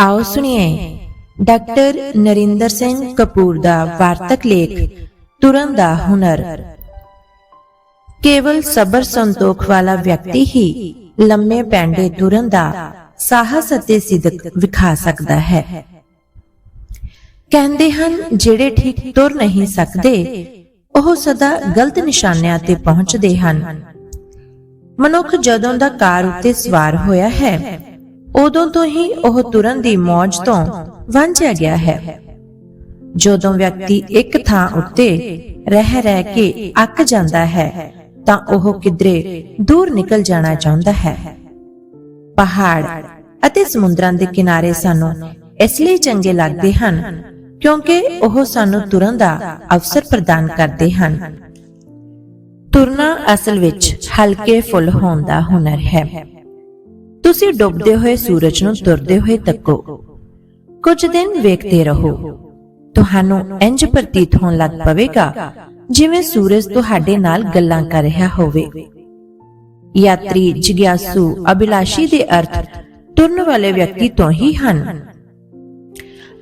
ਆਓ ਸੁਣੀਏ ਡਾਕਟਰ ਨਰਿੰਦਰ ਸਿੰਘ ਕਪੂਰ ਦਾ ਵਾਰਤਕ ਲੇਖ, ਤੁਰਨ ਦਾ ਹੁਨਰ। ਕੇਵਲ ਸਬਰ ਸੰਤੋਖ ਵਾਲਾ ਵਿਅਕਤੀ ਹੀ ਲੰਮੇ ਪੈਂਡੇ ਤੁਰਨ ਦਾ ਸਾਹਸ ਅਤੇ ਸਿੱਧਕ ਵਿਖਾ ਸਕਦਾ ਹੈ। ਕਹਿੰਦੇ ਹਨ, ਜਿਹੜੇ ਠੀਕ ਤੁਰ ਨਹੀਂ ਸਕਦੇ, ਉਹ ਸਦਾ ਗਲਤ ਨਿਸ਼ਾਨਿਆਂ ਤੇ ਪਹੁੰਚਦੇ ਹਨ। ਮਨੁੱਖ ਜਦੋਂ ਦਾ ਕਾਰ ਉੱਤੇ ਸਵਾਰ ਹੋਇਆ ਹੈ ਉਦੋਂ ਤੋਂ ਹੀ ਉਹ ਤੁਰਨ ਦੀ ਮੌਜ ਤੋਂ ਵਾਂਝਿਆ ਗਿਆ ਹੈ। ਜਦੋਂ ਵਿਅਕਤੀ ਇੱਕ ਥਾਂ ਉੱਤੇ ਰਹਿ ਰਹਿ ਕੇ ਅੱਕ ਜਾਂਦਾ ਹੈ, ਤਾਂ ਉਹ ਕਿਧਰੇ ਦੂਰ ਨਿਕਲ ਜਾਣਾ ਚਾਹੁੰਦਾ ਹੈ। ਪਹਾੜ ਅਤੇ ਸਮੁੰਦਰਾਂ ਦੇ ਕਿਨਾਰੇ ਸਾਨੂੰ ਇਸ ਲਈ ਚੰਗੇ ਲੱਗਦੇ ਹਨ, ਕਿਉਂਕਿ ਉਹ ਸਾਨੂੰ ਤੁਰਨ ਦਾ ਅਵਸਰ ਪ੍ਰਦਾਨ ਕਰਦੇ ਹਨ। ਤੁਰਨਾ ਅਸਲ ਵਿੱਚ ਹਲਕੇ ਫੁੱਲ ਹੋਣ ਦਾ ਹੁਨਰ ਹੈ। ਤੁਸੀਂ ਡੁੱਬਦੇ ਹੋਏ ਸੂਰਜ ਨੂੰ ਤੁਰਦੇ ਹੋਏ ਤੱਕੋ। ਕੁਝ ਦਿਨ ਵੇਖਦੇ ਰਹੋ। ਤੁਹਾਨੂੰ ਇੰਜ ਪ੍ਰਤੀਤ ਹੋਣ ਲੱਗ ਪਵੇਗਾ, ਜਿਵੇਂ ਸੂਰਜ ਤੁਹਾਡੇ ਨਾਲ ਗੱਲਾਂ ਕਰ ਰਿਹਾ ਹੋਵੇ। ਯਾਤਰੀ ਜਿਗਿਆਸੂ ਅਭਿਲਾਸ਼ੀ ਦੇ ਅਰਥ ਤੁਰਨ ਵਾਲੇ ਵਿਅਕਤੀ ਤੋਂ ਹੀ ਹਨ।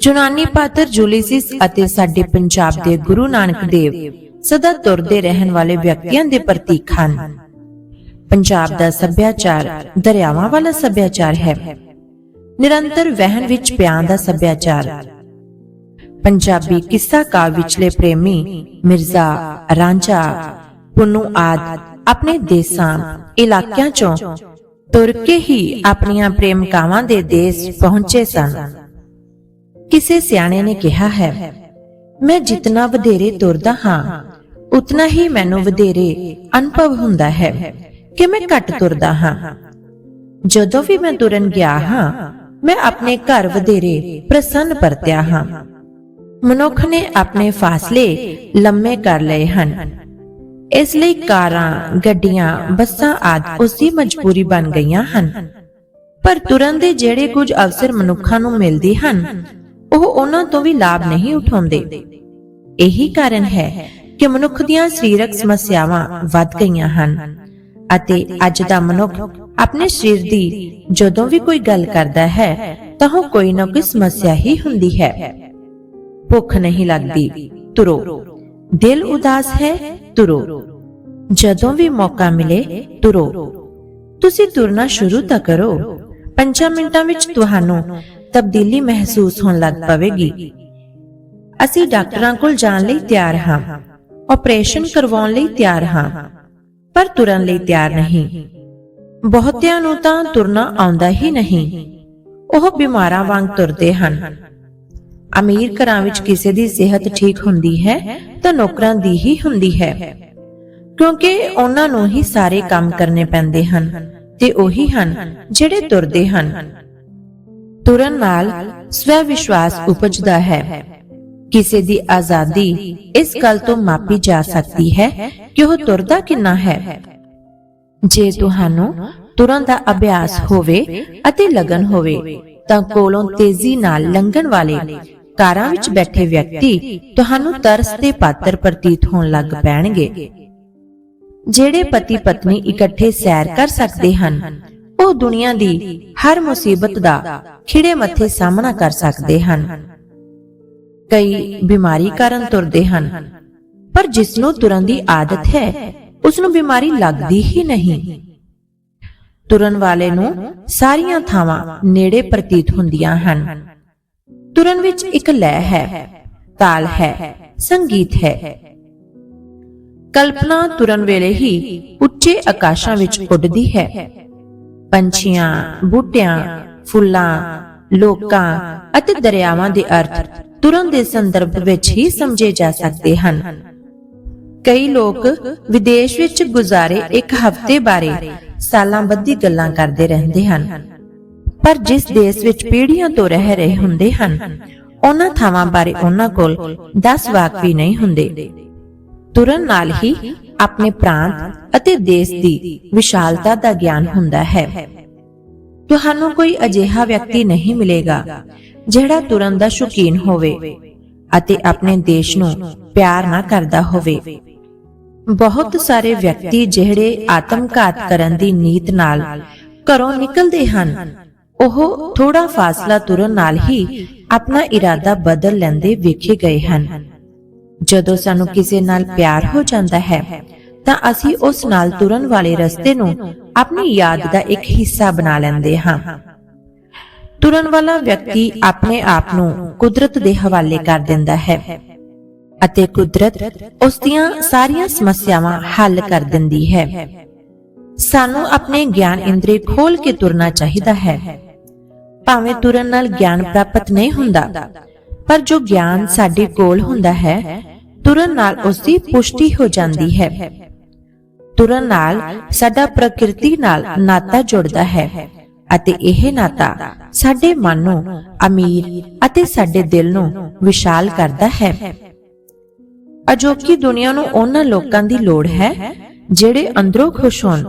ਯੂਨਾਨੀ ਪਾਤਰ ਜੂਲੀਸਿਸ ਅਤੇ ਸਾਡੇ ਪੰਜਾਬ ਦੇ ਗੁਰੂ ਨਾਨਕ ਦੇਵ ਸਦਾ ਤੁਰਦੇ ਰਹਿਣ ਵਾਲੇ ਵਿਅਕਤੀਆਂ ਦੇ ਪ੍ਰਤੀਕ ਹਨ। ਪੰਜਾਬ ਦਾ ਸੱਭਿਆਚਾਰ ਦਰਿਆਵਾਂ ਵਾਲਾ ਸੱਭਿਆਚਾਰ ਹੈ। ਨਿਰੰਤਰ ਵਹਿਣ ਵਿੱਚ ਪਿਆਂ ਦਾ ਸੱਭਿਆਚਾਰ। ਪੰਜਾਬੀ ਕਿੱਸਾ ਕਾਵਿ ਵਿਚਲੇ ਪ੍ਰੇਮੀ ਮਿਰਜ਼ਾ, ਰਾਂਝਾ, ਪੁੰਨੂ ਆਦ ਆਪਣੇ ਦੇਸਾਂ, ਇਲਾਕਿਆਂ ਚੋਂ ਤੁਰ ਕੇ ਹੀ ਆਪਣੀਆਂ ਪ੍ਰੇਮਕਾਵਾਂ ਦੇ ਦੇਸ਼ ਪਹੁੰਚੇ ਸਨ। ਕਿਸੇ ਸਿਆਣੇ ਨੇ ਕਿਹਾ ਹੈ, ਮੈਂ ਜਿੰਨਾ ਵਧੇਰੇ ਤੁਰਦਾ ਹਾਂ, ਉਤਨਾ ਹੀ ਮੈਨੂੰ ਵਧੇਰੇ ਅਨੁਭਵ ਹੁੰਦਾ ਹੈ। ਕਿ ਮੈਂ ਘੱਟ ਤੁਰਦਾ ਹਾਂ? ਜਦੋਂ ਵੀ ਮੈਂ ਤੁਰਨ ਗਿਆ ਹਾਂ ਮੈਂ ਆਪਣੇ ਘਰ ਵਧੇਰੇ ਪ੍ਰਸੰਨ ਪਰਤਿਆ ਹਾਂ। ਮਨੁੱਖ ਨੇ ਆਪਣੇ ਫਾਸਲੇ ਲੰਮੇ ਕਰ ਲਏ ਹਨ। ਇਸ ਲਈ ਕਾਰਾਂ ਗੱਡੀਆਂ ਬੱਸਾਂ ਆਦਿ ਉਸ ਦੀ ਮਜਬੂਰੀ ਬਣ ਗਈਆਂ ਹਨ। ਪਰ ਤੁਰਨ ਦੇ ਜਿਹੜੇ ਕੁਝ ਅਵਸਰ ਮਨੁੱਖਾਂ ਨੂੰ ਮਿਲਦੇ ਹਨ ਉਹ ਉਹਨਾਂ ਤੋਂ ਵੀ ਲਾਭ ਨਹੀਂ ਉਠਾਉਂਦੇ। ਇਹੀ ਕਾਰਨ ਹੈ ਕਿ ਮਨੁੱਖ ਦੀਆਂ ਸਰੀਰਕ ਸਮੱਸਿਆਵਾਂ ਵੱਧ ਗਈਆਂ ਹਨ। ਅਤੇ ਅੱਜ ਦਾ ਮਨੁੱਖ ਆਪਣੇ ਸਰੀਰ ਦੀ ਜਦੋਂ ਵੀ ਕੋਈ ਗੱਲ ਕਰਦਾ ਹੈ, ਤਾਂ ਉਹ ਕੋਈ ਨਾ ਕੋਈ ਸਮੱਸਿਆ ਹੀ ਹੁੰਦੀ ਹੈ। ਭੁੱਖ ਨਹੀਂ ਲੱਗਦੀ, ਤੁਰੋ। ਦਿਲ ਉਦਾਸ ਹੈ, ਤੁਰੋ। ਜਦੋਂ ਵੀ ਮੌਕਾ ਮਿਲੇ, ਤੁਰੋ। ਤੁਸੀਂ ਤੁਰਨਾ ਸ਼ੁਰੂ ਤਾਂ ਕਰੋ 5 ਮਿੰਟਾਂ ਵਿੱਚ ਤੁਹਾਨੂੰ ਤਬਦੀਲੀ ਮਹਿਸੂਸ ਹੋਣ ਲੱਗ ਪਵੇਗੀ। ਅਸੀਂ ਡਾਕਟਰਾਂ ਕੋਲ ਜਾਣ ਲਈ ਤਿਆਰ ਹਾਂ ਆਪਰੇਸ਼ਨ ਕਰਵਾਉਣ ਲਈ ਤਿਆਰ ਹਾਂ। ਪਰ ਤੁਰਨ ਲਈ ਤਿਆਰ ਨਹੀਂ। ਬਹੁਤਿਆਂ ਨੂੰ ਤਾਂ ਤੁਰਨਾ ਆਉਂਦਾ ਹੀ ਨਹੀਂ। ਉਹ ਬਿਮਾਰਾਂ ਵਾਂਗ ਤੁਰਦੇ ਹਨ। ਅਮੀਰ ਘਰਾਂ ਵਿੱਚ ਕਿਸੇ ਦੀ ਸਿਹਤ ਠੀਕ ਹੁੰਦੀ ਹੈ, ਤਾਂ ਨੌਕਰਾਂ ਦੀ ਹੀ ਹੁੰਦੀ ਹੈ। ਕਿਉਂਕਿ ਉਹਨਾਂ ਨੂੰ ਹੀ ਸਾਰੇ ਕੰਮ ਕਰਨੇ ਪੈਂਦੇ ਹਨ ਤੇ ਉਹੀ ਹਨ ਜਿਹੜੇ ਤੁਰਦੇ ਹਨ। ਤੁਰਨ ਨਾਲ ਸਵੈ ਵਿਸ਼ਵਾਸ ਉਪਜਦਾ ਹੈ। ਕਿਸੇ ਦੀ ਆਜ਼ਾਦੀ ਇਸ ਗੱਲ ਤੋਂ ਮਾਪੀ ਜਾ ਸਕਦੀ ਹੈ ਕਿ ਉਹ ਤੁਰਦਾ ਕਿੰਨਾ ਹੈ। ਜੇ ਤੁਹਾਨੂੰ ਤੁਰਨ ਦਾ ਅਭਿਆਸ ਹੋਵੇ ਅਤੇ ਲਗਨ ਹੋਵੇ, ਤਾਂ ਕੋਲੋਂ ਤੇਜ਼ੀ ਨਾਲ ਲੰਘਣ ਵਾਲੇ ਕਾਰਾਂ ਵਿੱਚ ਬੈਠੇ ਵਿਅਕਤੀ ਤੁਹਾਨੂੰ ਤਰਸ ਦੇ ਪਾਤਰ ਪ੍ਰਤੀਤ ਹੋਣ ਲੱਗ ਪੈਣਗੇ। ਜਿਹੜੇ ਪਤੀ ਪਤਨੀ ਇਕੱਠੇ ਸੈਰ ਕਰ ਸਕਦੇ ਹਨ, ਉਹ ਦੁਨੀਆ ਦੀ ਹਰ ਮੁਸੀਬਤ ਦਾ ਖਿੜੇ ਮੱਥੇ ਸਾਹਮਣਾ ਕਰ ਸਕਦੇ ਹਨ। ਕਈ ਬਿਮਾਰੀ ਕਾਰਨ ਤੁਰਦੇ ਹਨ। ਪਰ ਜਿਸ ਨੂੰ ਤੁਰਨ ਦੀ ਆਦਤ ਹੈ ਉਸ ਨੂੰ ਬਿਮਾਰੀ ਲੱਗਦੀ ਹੀ ਨਹੀਂ। ਤੁਰਨ ਵਾਲੇ ਨੂੰ ਸਾਰੀਆਂ ਥਾਵਾਂ ਨੇੜੇ ਪ੍ਰਤੀਤ ਹੁੰਦੀਆਂ ਹਨ। ਤੁਰਨ ਵਿੱਚ ਇੱਕ ਲੈਅ ਹੈ, ਤਾਲ ਹੈ, ਸੰਗੀਤ ਹੈ। ਕਲਪਨਾ ਤੁਰਨ ਵੇਲੇ ਹੀ ਉੱਚੇ ਆਕਾਸ਼ਾਂ ਵਿੱਚ ਉੱਡਦੀ ਹੈ। ਪੰਛੀਆਂ, ਬੂਟਿਆਂ, ਫੁੱਲਾਂ, ਲੋਕਾਂ ਅਤੇ ਦਰਿਆਵਾਂ ਦੇ ਅਰਥ ਤੁਰਨ ਦੇ ਸੰਦਰਭ ਵਿੱਚ ਹੀ ਸਮਝੇ ਜਾ ਸਕਦੇ ਹਨ। ਕਈ ਲੋਕ ਵਿਦੇਸ਼ ਵਿੱਚ ਗੁਜ਼ਾਰੇ ਇੱਕ ਹਫ਼ਤੇ ਬਾਰੇ ਸਾਲਾਂ ਬੱਧੀ ਗੱਲਾਂ ਕਰਦੇ ਰਹਿੰਦੇ ਹਨ। ਪਰ ਜਿਸ ਦੇਸ਼ ਵਿੱਚ ਪੀੜ੍ਹੀਆਂ ਤੋਂ ਰਹਿ ਰਹੇ ਹੁੰਦੇ ਹਨ, ਉਹਨਾਂ ਥਾਵਾਂ ਬਾਰੇ ਉਹਨਾਂ ਕੋਲ 10 ਵਾਕ ਵੀ ਨਹੀਂ ਹੁੰਦੇ। ਤੁਰਨ ਨਾਲ ਹੀ ਆਪਣੇ ਪ੍ਰਾਂਤ ਅਤੇ ਦੇਸ਼ ਦੀ ਵਿਸ਼ਾਲਤਾ ਦਾ ਗਿਆਨ ਹੁੰਦਾ ਹੈ। ਤੁਹਾਨੂੰ ਕੋਈ ਅਜਿਹਾ ਵਿਅਕਤੀ ਨਹੀਂ ਮਿਲੇਗਾ ਜਿਹੜਾ ਤੁਰਨ ਦਾ ਸ਼ੌਕੀਨ ਹੋਵੇ ਅਤੇ ਆਪਣੇ ਦੇਸ਼ ਨੂੰ ਪਿਆਰ ਨਾ ਕਰਦਾ ਹੋਵੇ। ਬਹੁਤ ਸਾਰੇ ਵਿਅਕਤੀ ਜਿਹੜੇ ਆਤਮਘਾਤ ਕਰਨ ਦੀ ਨੀਤ ਨਾਲ ਘਰੋਂ ਨਿਕਲਦੇ ਹਨ, ਉਹ ਥੋੜਾ ਫਾਸਲਾ ਤੁਰਨ ਨਾਲ ਹੀ ਆਪਣਾ ਇਰਾਦਾ ਬਦਲ ਲੈਂਦੇ ਵੇਖੇ ਗਏ ਹਨ। ਜਦੋਂ ਸਾਨੂੰ ਕਿਸੇ ਨਾਲ ਪਿਆਰ ਹੋ ਜਾਂਦਾ ਹੈ, ਤਾਂ ਅਸੀਂ ਉਸ ਨਾਲ ਤੁਰਨ ਵਾਲੇ ਰਸਤੇ ਨੂੰ ਆਪਣੀ ਯਾਦ ਦਾ ਇੱਕ ਹਿੱਸਾ ਬਣਾ ਲੈਂਦੇ ਹਾਂ। ਤੁਰਨ ਵਾਲਾ ਵਿਅਕਤੀ ਆਪਣੇ ਆਪ ਨੂੰ ਕੁਦਰਤ ਦੇ ਹਵਾਲੇ ਕਰ ਦਿੰਦਾ ਹੈ ਅਤੇ ਕੁਦਰਤ ਉਸ ਦੀਆਂ ਸਾਰੀਆਂ ਸਮੱਸਿਆਵਾਂ ਹੱਲ ਕਰ ਦਿੰਦੀ ਹੈ। ਸਾਨੂੰ ਆਪਣੇ ਗਿਆਨ ਇੰਦਰੀ ਖੋਲ ਕੇ ਤੁਰਨਾ ਚਾਹੀਦਾ ਹੈ। ਭਾਵੇਂ ਤੁਰਨ ਨਾਲ ਗਿਆਨ ਪ੍ਰਾਪਤ ਨਹੀਂ ਹੁੰਦਾ, ਪਰ ਜੋ ਗਿਆਨ ਸਾਡੇ ਕੋਲ ਹੁੰਦਾ ਹੈ, ਤੁਰਨ ਨਾਲ ਉਸ ਦੀ ਪੁਸ਼ਟੀ ਹੋ ਜਾਂਦੀ ਹੈ। ਤੁਰਨ ਨਾਲ ਸਾਡਾ ਪ੍ਰਕਿਰਤੀ ਨਾਲ ਨਾਤਾ ਜੁੜਦਾ ਹੈ। ਅਤੇ ਇਹ ਨਾਤਾ ਸਾਡੇ ਮਨ ਨੂੰ ਅਮੀਰ ਅਤੇ ਸਾਡੇ ਦਿਲ ਨੂੰ ਵਿਸ਼ਾਲ ਕਰਦਾ ਹੈ। ਅਜੋਕੀ ਦੁਨੀਆ ਨੂੰ ਉਹਨਾਂ ਲੋਕਾਂ ਦੀ ਲੋੜ ਹੈ ਜਿਹੜੇ ਅੰਦਰੋਂ ਖੁਸ਼ ਹੋਣ।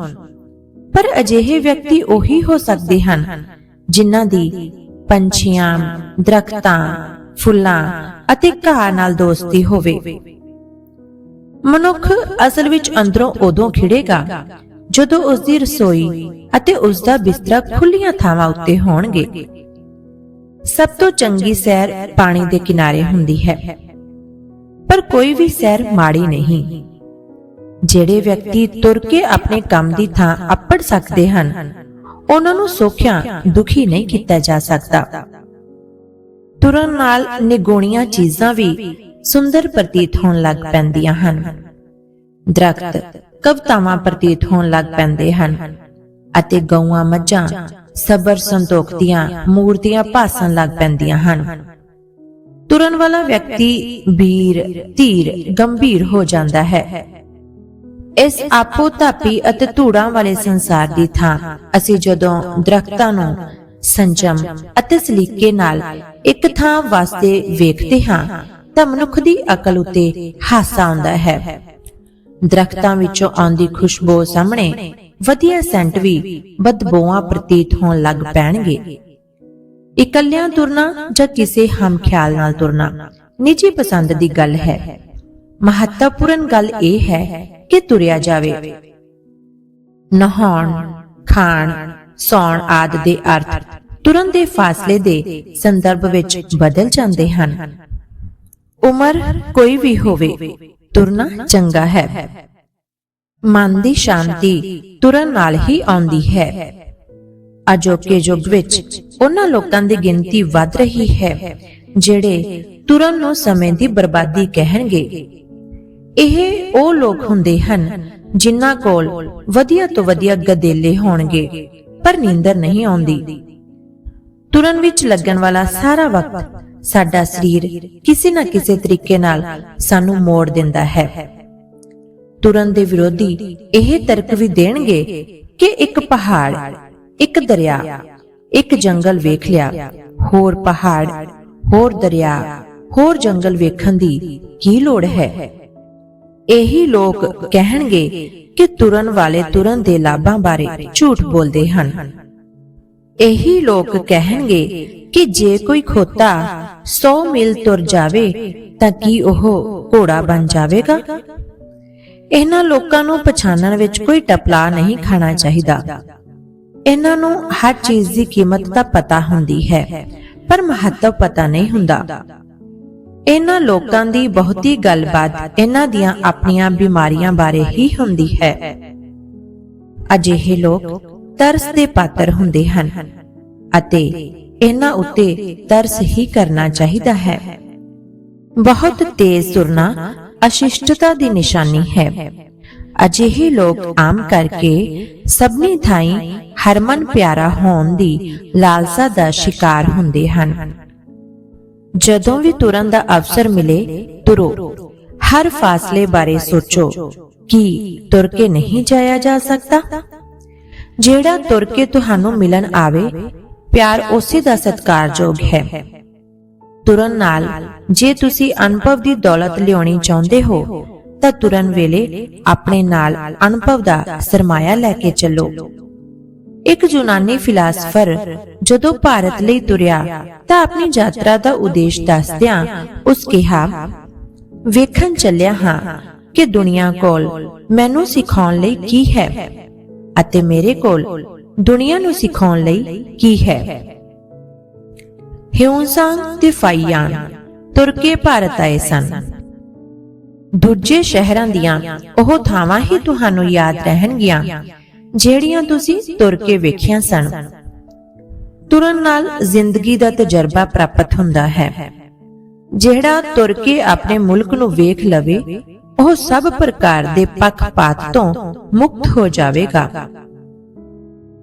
ਪਰ ਅਜਿਹੇ ਵਿਅਕਤੀ ਉਹੀ ਹੋ ਸਕਦੇ ਹਨ ਜਿਨ੍ਹਾਂ ਦੀ ਪੰਛੀਆਂ, ਦਰਖਤਾਂ, ਫੁੱਲਾਂ ਅਤੇ ਘਾਹ ਨਾਲ ਦੋਸਤੀ ਹੋਵੇ। ਮਨੁੱਖ ਅਸਲ ਵਿੱਚ ਅੰਦਰੋਂ ਉਦੋਂ ਖਿੜੇਗਾ ਜਦੋਂ ਉਸ ਦੀ ਰਸੋਈ ਅਤੇ ਉਸ ਦਾ ਬਿਸਤਰਾ ਖੁੱਲੀਆਂ ਥਾਵਾਂ ਉੱਤੇ ਹੋਣਗੇ, ਸਭ ਤੋਂ ਚੰਗੀ ਸੈਰ ਪਾਣੀ ਦੇ ਕਿਨਾਰੇ ਹੁੰਦੀ ਹੈ। ਪਰ ਕੋਈ ਵੀ ਸੈਰ ਮਾੜੀ ਨਹੀਂ। ਜਿਹੜੇ ਵਿਅਕਤੀ ਤੁਰ ਕੇ ਆਪਣੇ ਕੰਮ ਦੀ ਥਾਂ ਅੱਪੜ ਸਕਦੇ ਹਨ, ਉਹਨਾਂ ਨੂੰ ਸੋਖਿਆ ਦੁਖੀ ਨਹੀਂ ਕੀਤਾ ਜਾ ਸਕਦਾ। ਤੁਰਨ ਨਾਲ ਨਿਗੋਣੀਆਂ ਚੀਜ਼ਾਂ ਵੀ ਸੁੰਦਰ ਪ੍ਰਤੀਤ ਹੋਣ ਲੱਗ ਪੈਂਦੀਆਂ ਹਨ। ਦਰਖਤ ਕਵਤਾਵਾਂ ਪ੍ਰਤੀਤ ਹੋਣ ਲੱਗ ਪੈਂਦੇ ਹਨ ਅਤੇ ਗਊਆਂ, ਮੱਝਾਂ, ਸਬਰ ਸੰਤੋਖ ਦੀਆਂ ਮੂਰਤੀਆਂ ਭਾਸਣ ਲੱਗ ਪੈਂਦੀਆਂ ਹਨ। ਤੁਰਨ ਵਾਲਾ ਵਿਅਕਤੀ ਵੀਰ, ਧੀਰ, ਗੰਭੀਰ ਹੋ ਜਾਂਦਾ ਹੈ। ਇਸ ਆਪੋ ਧਾਪੀ ਅਤੇ ਧੂੜਾਂ ਵਾਲੇ ਸੰਸਾਰ ਦੀ ਥਾਂ, ਅਸੀਂ ਜਦੋਂ ਦਰਖਤਾਂ ਨੂੰ ਸੰਜਮ ਅਤੇ ਸਲੀਕੇ ਨਾਲ ਇੱਕ ਥਾਂ ਵਾਸਤੇ ਵੇਖਦੇ ਹਾਂ, ਤਾਂ ਮਨੁੱਖ ਦੀ ਅਕਲ ਉਤੇ ਹਾਸਾ ਆਉਂਦਾ ਹੈ। ਦਰਖਤਾਂ ਵਿੱਚੋਂ ਆਉਂਦੀ ਖੁਸ਼ਬੂ ਸਾਹਮਣੇ ਵਧੀਆ ਸੈਂਟ ਵੀ ਬਦਬੂਆਂ ਪ੍ਰਤੀਤ ਹੋਣ ਲੱਗ ਪੈਣਗੇ। ਇਕੱਲਿਆਂ ਤੁਰਨਾ ਜਾਂ ਕਿਸੇ ਹਮਖਿਆਲ ਨਾਲ ਤੁਰਨਾ ਨਿੱਜੀ ਪਸੰਦ ਦੀ ਗੱਲ ਹੈ। ਮਹੱਤਵਪੂਰਨ ਗੱਲ ਇਹ ਹੈ ਕਿ ਤੁਰਿਆ ਜਾਵੇ। ਨਹਾਉਣ, ਖਾਣ, ਸੌਣ ਆਦ ਦੇ ਅਰਥ ਤੁਰਨ ਦੇ ਫਾਸਲੇ ਦੇ ਸੰਦਰਭ ਵਿੱਚ ਬਦਲ ਜਾਂਦੇ ਹਨ। ਉਮਰ ਕੋਈ ਵੀ ਹੋਵੇ ਤੁਰਨਾ ਚੰਗਾ ਹੈ। ਮਨ ਦੀ ਸ਼ਾਂਤੀ ਤੁਰਨ ਨਾਲ ਹੀ ਆਉਂਦੀ ਹੈ। ਅਜੋਕੇ ਯੁੱਗ ਵਿੱਚ ਉਹਨਾਂ ਲੋਕਾਂ ਦੀ ਗਿਣਤੀ ਵੱਧ ਰਹੀ ਹੈ, ਜਿਹੜੇ ਤੁਰਨ ਨੂੰ ਸਮੇਂ ਦੀ ਬਰਬਾਦੀ ਕਹਿਣਗੇ। ਇਹ ਉਹ ਲੋਕ ਹੁੰਦੇ ਹਨ ਜਿਨ੍ਹਾਂ ਕੋਲ ਵਧੀਆ ਤੋਂ ਵਧੀਆ ਗਦੇਲੇ ਹੋਣਗੇ, ਪਰ ਨੀਂਦਰ ਨਹੀਂ ਆਉਂਦੀ। ਤੁਰਨ ਵਿੱਚ ਲੱਗਣ ਵਾਲਾ ਸਾਰਾ ਵਕਤ ਸਾਡਾ ਸਰੀਰ ਕਿਸੇ ਨਾ ਕਿਸੇ ਤਰੀਕੇ ਨਾਲ ਸਾਨੂੰ ਮੋੜ ਦਿੰਦਾ ਹੈ। ਤੁਰਨ ਦੇ ਵਿਰੋਧੀ ਇਹ ਤਰਕ ਵੀ ਦੇਣਗੇ ਕਿ ਇੱਕ ਪਹਾੜ, ਇੱਕ ਦਰਿਆ, ਇੱਕ ਜੰਗਲ ਵੇਖ ਲਿਆ, ਹੋਰ ਪਹਾੜ, ਹੋਰ ਦਰਿਆ, ਹੋਰ ਜੰਗਲ ਵੇਖਣ ਦੀ ਕੀ ਲੋੜ ਹੈ? ਇਹੀ ਲੋਕ ਕਹਿਣਗੇ ਕਿ ਤੁਰਨ ਵਾਲੇ ਤੁਰਨ ਦੇ ਲਾਭਾਂ ਬਾਰੇ ਝੂਠ ਬੋਲਦੇ ਹਨ। ਇਹੀ ਲੋਕ ਕਹਿਣਗੇ ਕਿ ਜੇ ਕੋਈ ਖੋਤਾ 100 ਮੀਲ ਤੁਰ ਜਾਵੇ ਤਾਂ ਕੀ ਉਹ ਘੋੜਾ ਬਣ ਜਾਵੇਗਾ? ਇਹਨਾਂ ਲੋਕਾਂ ਨੂੰ ਪਛਾਣਨ ਵਿੱਚ ਕੋਈ ਟਪਲਾ ਨਹੀਂ ਖਾਣਾ ਚਾਹੀਦਾ। ਇਹਨਾਂ ਨੂੰ ਹਰ ਚੀਜ਼ ਦੀ ਕੀਮਤ ਤਾਂ ਪਤਾ ਹੁੰਦੀ ਹੈ ਪਰ ਮਹੱਤਵ ਪਤਾ ਨਹੀਂ ਹੁੰਦਾ। ਇਹਨਾਂ ਲੋਕਾਂ ਦੀ ਬਹੁਤੀ ਗੱਲਬਾਤ ਇਹਨਾਂ ਦੀਆਂ ਆਪਣੀਆਂ ਬਿਮਾਰੀਆਂ ਬਾਰੇ ਹੀ ਹੁੰਦੀ ਹੈ। ਅਜਿਹੇ ਲੋਕ ਤਰਸ ਦੇ ਪਾਤਰ ਹੁੰਦੇ ਹਨ ਅਤੇ ਇਹਨਾਂ ਉੱਤੇ ਤਰਸ ਹੀ ਕਰਨਾ ਚਾਹੀਦਾ ਹੈ। ਬਹੁਤ ਤੇਜ਼ ਤੁਰਨਾ ਅਸ਼ਿਸ਼ਟਤਾ ਦੀ ਨਿਸ਼ਾਨੀ ਹੈ। ਅਜਿਹੇ ਲੋਕ ਆਮ ਕਰਕੇ ਸਭਨੀ ਥਾਈ ਹਰਮਨ ਪਿਆਰਾ ਹੋਣ ਦੀ ਲਾਲਸਾ ਦਾ ਸ਼ਿਕਾਰ ਹੁੰਦੇ ਹਨ। ਜਦੋਂ ਵੀ ਤੁਰਨ ਦਾ ਅਵਸਰ ਮਿਲੇ, ਤੁਰੋ। ਹਰ ਫਾਸਲੇ ਬਾਰੇ ਸੋਚੋ ਕਿ ਤੁਰ ਕੇ ਨਹੀਂ ਜਾਇਆ ਜਾ ਸਕਦਾ। ਜਿਹੜਾ ਤੁਰ ਕੇ ਤੁਹਾਨੂੰ ਮਿਲਣ ਆਵੇ, ਪਿਆਰ ਉਸੇ ਦਾ ਸਤਿਕਾਰਯੋਗ ਹੈ। ਤੁਰਨ ਨਾਲ, ਜੇ ਤੁਸੀਂ ਅਨੁਭਵ ਦੀ ਦੌਲਤ ਲਿਆਉਣੀ ਚਾਹੁੰਦੇ ਹੋ, ਤਾਂ ਤੁਰਨ ਵੇਲੇ ਆਪਣੇ ਨਾਲ ਅਨੁਭਵ ਦਾ ਸਰਮਾਇਆ ਲੈ ਕੇ ਚੱਲੋ। ਇੱਕ ਯੂਨਾਨੀ ਫਿਲਾਸਫਰ ਜਦੋਂ ਭਾਰਤ ਲਈ ਤੁਰਿਆ, ਤਾਂ ਆਪਣੀ ਯਾਤਰਾ ਦਾ ਉਦੇਸ਼ ਦੱਸਦਿਆਂ ਉਸ ਕਿਹਾ, ਵੇਖਣ ਚੱਲਿਆ ਹਾਂ ਕਿ ਦੁਨੀਆ ਕੋਲ ਮੈਨੂੰ ਸਿਖਾਉਣ ਲਈ ਕੀ ਹੈ। ਅਤੇ ਮੇਰੇ ਕੋਲ ਦੁਨੀਆ ਨੂੰ ਸਿਖਾਉਣ ਲਈ ਕੀ ਹੈ? ਹਿਉਂਸਾਂਗ ਤੇ ਫਾਈਆਨ ਤੁਰ ਭਾਰਤ ਆਏ ਸਨ। ਦੂਜੇ ਸ਼ਹਿਰਾਂ ਦੀਆਂ ਉਹ ਥਾਵਾਂ ਹੀ ਤੁਹਾਨੂੰ ਯਾਦ ਰਹਿਣਗੀਆਂ, ਜਿਹੜੀਆਂ ਤੁਸੀਂ ਤੁਰ ਕੇ ਵੇਖੀਆਂ ਸਨ। ਤੁਰਨ ਨਾਲ ਜ਼ਿੰਦਗੀ ਦਾ ਤਜਰਬਾ ਪ੍ਰਾਪਤ ਹੁੰਦਾ ਹੈ। ਜਿਹੜਾ ਤੁਰ ਕੇ ਆਪਣੇ ਮੁਲਕ ਨੂੰ ਵੇਖ ਲਵੇ ਉਹ ਸਭ ਪ੍ਰਕਾਰ ਦੇ ਪੱਖਪਾਤ ਤੋਂ ਮੁਕਤ ਹੋ ਜਾਵੇਗਾ।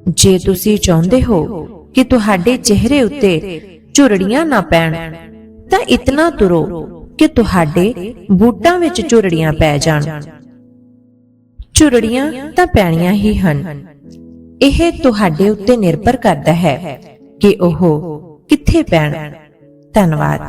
ਜੇ ਤੁਸੀਂ ਚਾਹੁੰਦੇ ਹੋ ਕਿ ਤੁਹਾਡੇ ਚਿਹਰੇ ਉੱਤੇ ਝੁਰੜੀਆਂ ਨਾ ਪੈਣ, ਤਾਂ ਇਤਨਾ ਤੁਰੋ ਕਿ ਤੁਹਾਡੇ ਬੂਟਾਂ ਵਿੱਚ ਝੁਰੜੀਆਂ ਪੈ ਜਾਣ। ਝੁਰੜੀਆਂ ਤਾਂ ਪੈਣੀਆਂ ਹੀ ਹਨ। ਇਹ ਤੁਹਾਡੇ ਉੱਤੇ ਨਿਰਭਰ ਕਰਦਾ ਹੈ ਕਿ ਉਹ ਕਿੱਥੇ ਪੈਣ। ਧੰਨਵਾਦ।